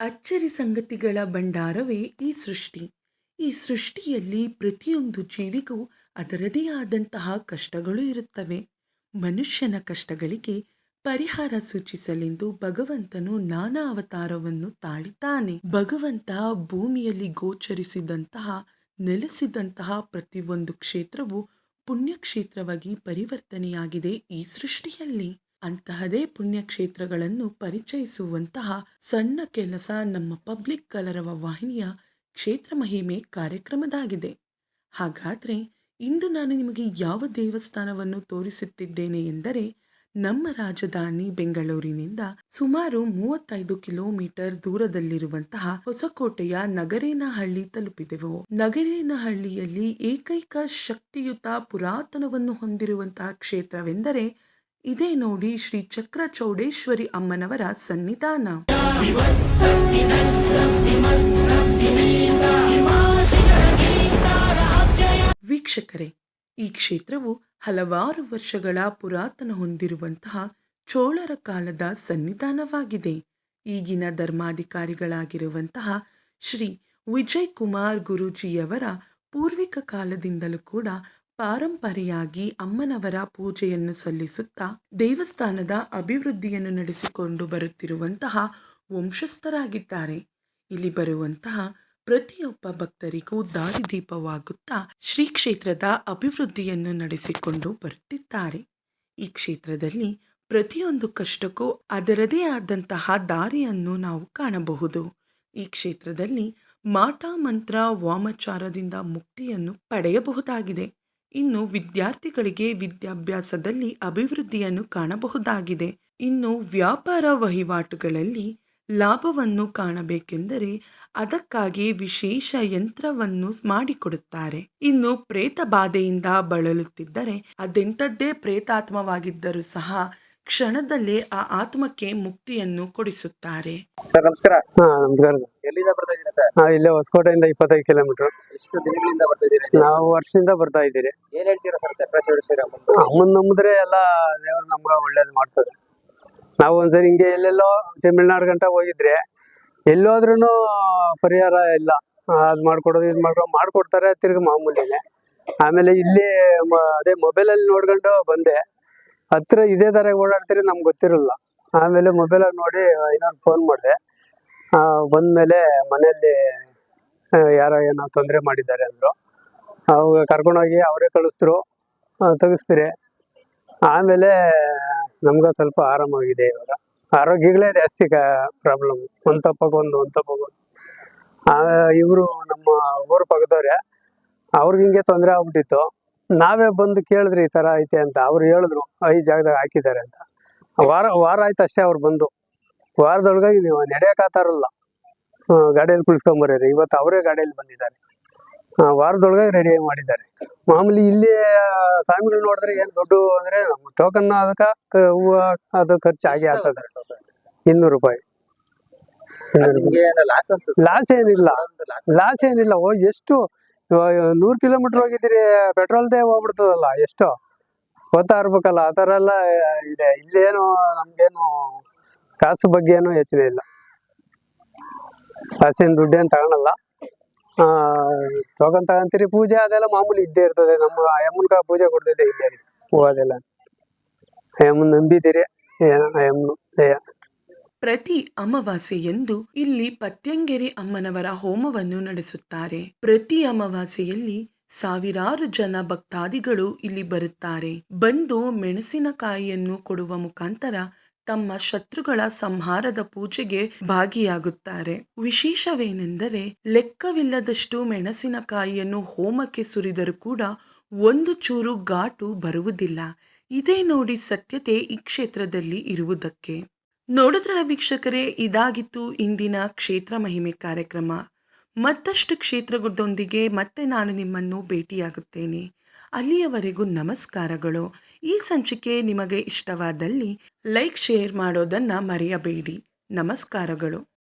ಅಚ್ಚರಿ ಸಂಗತಿಗಳ ಭಂಡಾರವೇ ಈ ಸೃಷ್ಟಿ. ಈ ಸೃಷ್ಟಿಯಲ್ಲಿ ಪ್ರತಿಯೊಂದು ಜೀವಿಗೂ ಅದರದೇ ಆದಂತಹ ಕಷ್ಟಗಳು ಇರುತ್ತವೆ. ಮನುಷ್ಯನ ಕಷ್ಟಗಳಿಗೆ ಪರಿಹಾರ ಸೂಚಿಸಲೆಂದು ಭಗವಂತನು ನಾನಾ ಅವತಾರವನ್ನು ತಾಳಿತಾನೆ ಭಗವಂತ ಭೂಮಿಯಲ್ಲಿ ಗೋಚರಿಸಿದಂತಹ, ನೆಲೆಸಿದಂತಹ ಪ್ರತಿಯೊಂದು ಕ್ಷೇತ್ರವು ಪುಣ್ಯಕ್ಷೇತ್ರವಾಗಿ ಪರಿವರ್ತನೆಯಾಗಿದೆ ಈ ಸೃಷ್ಟಿಯಲ್ಲಿ. ಅಂತಹದೇ ಪುಣ್ಯಕ್ಷೇತ್ರಗಳನ್ನು ಪರಿಚಯಿಸುವಂತಹ ಸಣ್ಣ ಕೆಲಸ ನಮ್ಮ ಪಬ್ಲಿಕ್ ಕಲರವ ವಾಹಿನಿಯ ಕ್ಷೇತ್ರ ಮಹಿಮೆ ಕಾರ್ಯಕ್ರಮದಾಗಿದೆ. ಹಾಗಾದರೆ ಇಂದು ನಾನು ನಿಮಗೆ ಯಾವ ದೇವಸ್ಥಾನವನ್ನು ತೋರಿಸುತ್ತಿದ್ದೇನೆ ಎಂದರೆ ನಮ್ಮ ರಾಜಧಾನಿ ಬೆಂಗಳೂರಿನಿಂದ ಸುಮಾರು ಮೂವತ್ತೈದು ಕಿಲೋಮೀಟರ್ ದೂರದಲ್ಲಿರುವಂತಹ ಹೊಸಕೋಟೆಯ ನಗರೇನಹಳ್ಳಿ ತಲುಪಿದೆವು. ನಗರೇನಹಳ್ಳಿಯಲ್ಲಿ ಏಕೈಕ ಶಕ್ತಿಯುತ ಪುರಾತನವನ್ನು ಹೊಂದಿರುವಂತಹ ಕ್ಷೇತ್ರವೆಂದರೆ ಇದೇ ನೋಡಿ ಶ್ರೀ ಚಕ್ರ ಚೌಡೇಶ್ವರಿ ಅಮ್ಮನವರ ಸನ್ನಿಧಾನ. ವೀಕ್ಷಕರೇ, ಈ ಕ್ಷೇತ್ರವು ಹಲವಾರು ವರ್ಷಗಳ ಪುರಾತನ ಹೊಂದಿರುವಂತಹ ಚೋಳರ ಕಾಲದ ಸನ್ನಿಧಾನವಾಗಿದೆ. ಈಗಿನ ಧರ್ಮಾಧಿಕಾರಿಗಳಾಗಿರುವಂತಹ ಶ್ರೀ ವಿಜಯ್ ಕುಮಾರ್ ಗುರೂಜಿಯವರ ಪೂರ್ವಿಕ ಕಾಲದಿಂದಲೂ ಕೂಡ ಪಾರಂಪರೆಯಾಗಿ ಅಮ್ಮನವರ ಪೂಜೆಯನ್ನು ಸಲ್ಲಿಸುತ್ತಾ ದೇವಸ್ಥಾನದ ಅಭಿವೃದ್ಧಿಯನ್ನು ನಡೆಸಿಕೊಂಡು ಬರುತ್ತಿರುವಂತಹ ವಂಶಸ್ಥರಾಗಿದ್ದಾರೆ. ಇಲ್ಲಿ ಬರುವಂತಹ ಪ್ರತಿಯೊಬ್ಬ ಭಕ್ತರಿಗೂ ದಾರಿದೀಪವಾಗುತ್ತಾ ಶ್ರೀ ಕ್ಷೇತ್ರದ ಅಭಿವೃದ್ಧಿಯನ್ನು ನಡೆಸಿಕೊಂಡು ಬರುತ್ತಿದ್ದಾರೆ. ಈ ಕ್ಷೇತ್ರದಲ್ಲಿ ಪ್ರತಿಯೊಂದು ಕಷ್ಟಕ್ಕೂ ಅದರದೇ ಆದಂತಹ ದಾರಿಯನ್ನು ನಾವು ಕಾಣಬಹುದು. ಈ ಕ್ಷೇತ್ರದಲ್ಲಿ ಮಾಟ ಮಂತ್ರ ವಾಮಚಾರದಿಂದ ಮುಕ್ತಿಯನ್ನು ಪಡೆಯಬಹುದಾಗಿದೆ. ಇನ್ನು ವಿದ್ಯಾರ್ಥಿಗಳಿಗೆ ವಿದ್ಯಾಭ್ಯಾಸದಲ್ಲಿ ಅಭಿವೃದ್ಧಿಯನ್ನು ಕಾಣಬಹುದಾಗಿದೆ. ಇನ್ನು ವ್ಯಾಪಾರ ವಹಿವಾಟುಗಳಲ್ಲಿ ಲಾಭವನ್ನು ಕಾಣಬೇಕೆಂದರೆ ಅದಕ್ಕಾಗಿ ವಿಶೇಷ ಯಂತ್ರವನ್ನು ಮಾಡಿಕೊಡುತ್ತಾರೆ. ಇನ್ನು ಪ್ರೇತ ಬಾಧೆಯಿಂದ ಬಳಲುತ್ತಿದ್ದರೆ ಅದೆಂಥದ್ದೇ ಪ್ರೇತಾತ್ಮವಾಗಿದ್ದರೂ ಸಹ ಕ್ಷಣದಲ್ಲೇ ಆ ಆತ್ಮಕ್ಕೆ ಮುಕ್ತಿಯನ್ನು ಕೊಡಿಸುತ್ತಾರೆ. ಸರ್ ನಮಸ್ಕಾರ. ಹಾ ನಮಸ್ಕಾರ. ಎಲ್ಲಿಂದ ಬರ್ತಾ ಇದ್ದೀರಾ ಸರ್? ನಾವು ಇಲ್ಲೇ ಹೊಸಕೋಟೆಯಿಂದ ಇಪ್ಪತ್ತೈದು ಕಿಲೋಮೀಟರ್. ಎಷ್ಟು ದಿನಗಳಿಂದ ಬರ್ತಾ ಇದ್ದೀರಾ ನಾವು ವರ್ಷದಿಂದ ಬರ್ತಾ ಇದ್ದೀರಿ. ಏನ್ ಹೇಳ್ತೀರಾ ಸರ್ ಚಕ್ರ ಚೌಡೇಶ್ವರಿ ಅಮ್ಮನ ನಂಬಿದ್ರೆ ಎಲ್ಲ ದೇವ್ರು ನಮ್ಗೆ ಒಳ್ಳೇದು ಮಾಡ್ತದೆ. ನಾವು ಒಂದ್ಸರಿ ಹಿಂಗೆ ಎಲ್ಲೆಲ್ಲೋ ತಮಿಳ್ನಾಡು ಗಂಟ ಹೋಗಿದ್ರೆ ಎಲ್ಲೋದ್ರೂ ಪರಿಹಾರ ಇಲ್ಲ. ಅದ್ ಮಾಡ್ಕೊಡೋದು ಇದ್ ಮಾಡ್ಕೊಡೋ ಮಾಡ್ಕೊಡ್ತಾರೆ ತಿರ್ಗಿ ಮಾಮೂಲಿನೇ. ಆಮೇಲೆ ಇಲ್ಲಿ ಅದೇ ಅದೇ ಮೊಬೈಲಲ್ಲಿ ನೋಡ್ಕೊಂಡು ಬಂದೆ. ಹತ್ರ ಇದೇ ತರ ಓಡಾಡ್ತೀರಿ ನಮ್ಗೆ ಗೊತ್ತಿರಲ್ಲ. ಆಮೇಲೆ ಮೊಬೈಲಾಗಿ ನೋಡಿ ಇನ್ನೊಂದು ಫೋನ್ ಮಾಡಿದೆ. ಬಂದ್ಮೇಲೆ ಮನೆಯಲ್ಲಿ ಯಾರೋ ಏನೋ ತೊಂದರೆ ಮಾಡಿದ್ದಾರೆ ಅಂದ್ರು. ಅವಾಗ ಕರ್ಕೊಂಡೋಗಿ ಅವರೇ ಕಳಿಸ್ತರು ತೆಗಿಸ್ತೀರಿ. ಆಮೇಲೆ ನಮ್ಗೆ ಸ್ವಲ್ಪ ಆರಾಮಾಗಿದೆ ಇವಾಗ. ಆರೋಗ್ಯಗಳೇ ಜಾಸ್ತಿ ಪ್ರಾಬ್ಲಮ್ ಒಂದು ತಪ್ಪಕ್ಕೊಂದು ಒಂದು ತಪ್ಪಕ್ಕೊಂದು ಇವರು ನಮ್ಮ ಊರ ಪಕ್ಕದವ್ರೆ, ಅವ್ರಿಗೆ ಹಿಂಗೆ ತೊಂದರೆ ಆಗ್ಬಿಟ್ಟಿತ್ತು. ನಾವೇ ಬಂದು ಕೇಳಿದ್ರಿ ಈ ತರ ಐತೆ ಅಂತ ಅವ್ರು ಹೇಳಿದ್ರು ಐದು ಜಾಗದಾಗ ಹಾಕಿದ್ದಾರೆ ಅಂತ. ವಾರ ವಾರ ಆಯ್ತು ಅಷ್ಟೇ ಅವ್ರು ಬಂದು. ವಾರದೊಳಗಾಗಿ ನೀವು ನಡೆಯಕ್ಕಾತಾರಲ್ಲ ಗಾಡಿಯಲ್ಲಿ ಕುಳಿಸ್ಕೊಂಬರ್ರಿ. ಇವತ್ತು ಅವರೇ ಗಾಡಿಯಲ್ಲಿ ಬಂದಿದ್ದಾರೆ. ವಾರದೊಳಗಾಗಿ ವಾರದೊಳಗೆ ರೆಡಿ ಮಾಡಿದ್ದಾರೆ. ಮಾಮೂಲಿ ಇಲ್ಲಿ ಸ್ವಾಮಿಗಳು ನೋಡಿದ್ರೆ ಏನು ದೊಡ್ಡ ಅಂದ್ರೆ ನಮ್ಮ ಟೋಕನ್ ಅದಕ್ಕೆ ಹೂವು ಅದು ಖರ್ಚು ಆಗಿ ಆಗ್ತದೆ. ಇನ್ನೂರು ರೂಪಾಯಿ. ಲಾಸ್ ಏನಿಲ್ಲ ಲಾಸ್ ಏನಿಲ್ಲ. ಓ ಎಷ್ಟು ನೂರ್ ಕಿಲೋಮೀಟರ್ ಹೋಗಿದ್ದೀರಿ ಪೆಟ್ರೋಲ್ದೇ ಹೋಗ್ಬಿಡ್ತದಲ್ಲ, ಎಷ್ಟು? ಗೊತ್ತಾ ಇರ್ಬೇಕಲ್ಲ ಆ ಎಲ್ಲ ಇದೆ. ಇಲ್ಲೇನು, ನಮ್ಗೇನು ಕಾಸು ಬಗ್ಗೆ ಏನು ಯೋಚನೆ ಇಲ್ಲ. ಕಾಸಿನ ದುಡ್ಡೇನು ತಗೊಳಲ್ಲ. ಆ ಟೋಕನ್ ತಗೊಂತೀರಿ ಪೂಜೆ, ಅದೆಲ್ಲ ಮಾಮೂಲಿ ಇದ್ದೇ ಇರ್ತದೆ. ನಮ್ಮ ಅಮ್ಮನ್ಕ ಪೂಜೆ ಕೊಡ್ತಿದ್ದೆ ಇಲ್ಲೇ. ಹೂವದೆಲ್ಲ ಅಮ್ಮನ್ ನಂಬಿದ್ದೀರಿ. ಏನೋ ಅಮ್ಮನು ದಯ ಪ್ರತಿ ಅಮಾವಾಸ್ಯೆಯಂದು ಇಲ್ಲಿ ಪತ್ಯಂಗೆರೆ ಅಮ್ಮನವರ ಹೋಮವನ್ನು ನಡೆಸುತ್ತಾರೆ. ಪ್ರತಿ ಅಮಾವಾಸ್ಯೆಯಲ್ಲಿ ಸಾವಿರಾರು ಜನ ಭಕ್ತಾದಿಗಳು ಇಲ್ಲಿ ಬರುತ್ತಾರೆ. ಬಂದು ಮೆಣಸಿನಕಾಯಿಯನ್ನು ಕೊಡುವ ಮುಖಾಂತರ ತಮ್ಮ ಶತ್ರುಗಳ ಸಂಹಾರದ ಪೂಜೆಗೆ ಭಾಗಿಯಾಗುತ್ತಾರೆ. ವಿಶೇಷವೇನೆಂದರೆ ಲೆಕ್ಕವಿಲ್ಲದಷ್ಟು ಮೆಣಸಿನಕಾಯಿಯನ್ನು ಹೋಮಕ್ಕೆ ಸುರಿದರೂ ಕೂಡ ಒಂದು ಚೂರು ಘಾಟು ಬರುವುದಿಲ್ಲ. ಇದೇ ನೋಡಿ ಸತ್ಯತೆ ಈ ಕ್ಷೇತ್ರದಲ್ಲಿ ಇರುವುದಕ್ಕೆ. ನೋಡಿದ್ರಲ್ಲ ವೀಕ್ಷಕರೇ, ಇದಾಗಿತ್ತು ಇಂದಿನ ಕ್ಷೇತ್ರ ಮಹಿಮೆ ಕಾರ್ಯಕ್ರಮ. ಮತ್ತಷ್ಟು ಕ್ಷೇತ್ರದೊಂದಿಗೆ ಮತ್ತೆ ನಾನು ನಿಮ್ಮನ್ನು ಭೇಟಿಯಾಗುತ್ತೇನೆ. ಅಲ್ಲಿಯವರೆಗೂ ನಮಸ್ಕಾರಗಳು. ಈ ಸಂಚಿಕೆ ನಿಮಗೆ ಇಷ್ಟವಾದಲ್ಲಿ ಲೈಕ್, ಶೇರ್ ಮಾಡೋದನ್ನು ಮರೆಯಬೇಡಿ. ನಮಸ್ಕಾರಗಳು.